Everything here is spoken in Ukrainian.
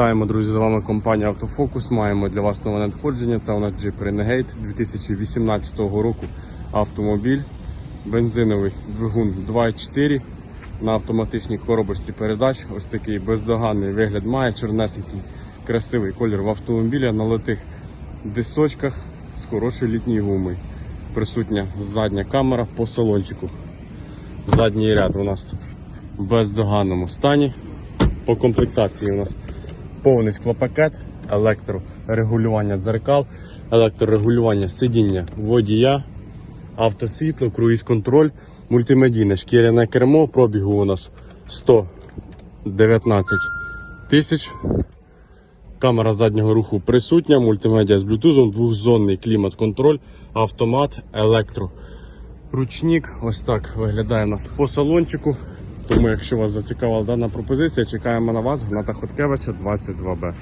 Вітаємо, друзі, з вами компанія Автофокус. Маємо для вас нове надходження. Це у нас Jeep Renegade 2018 року автомобіль. Бензиновий двигун 2.4 на автоматичній коробочці передач. Ось такий бездоганний вигляд має, чорнесенький, красивий колір в автомобілі на литих дисочках з хорошою літньою гумою. Присутня задня камера по салончику. Задній ряд у нас в бездоганному стані. По комплектації у нас повний склопакет, електрорегулювання дзеркал, електрорегулювання сидіння водія, автосвітло, круїз-контроль, мультимедійне шкіряне кермо. Пробігу у нас 119 тисяч. Камера заднього руху присутня, мультимедіа з блютузом, двохзонний клімат-контроль, автомат, електро. Ручник, ось так виглядає у нас по салончику. Тому, якщо вас зацікавила дана пропозиція, чекаємо на вас Гната Хоткевича 22Б.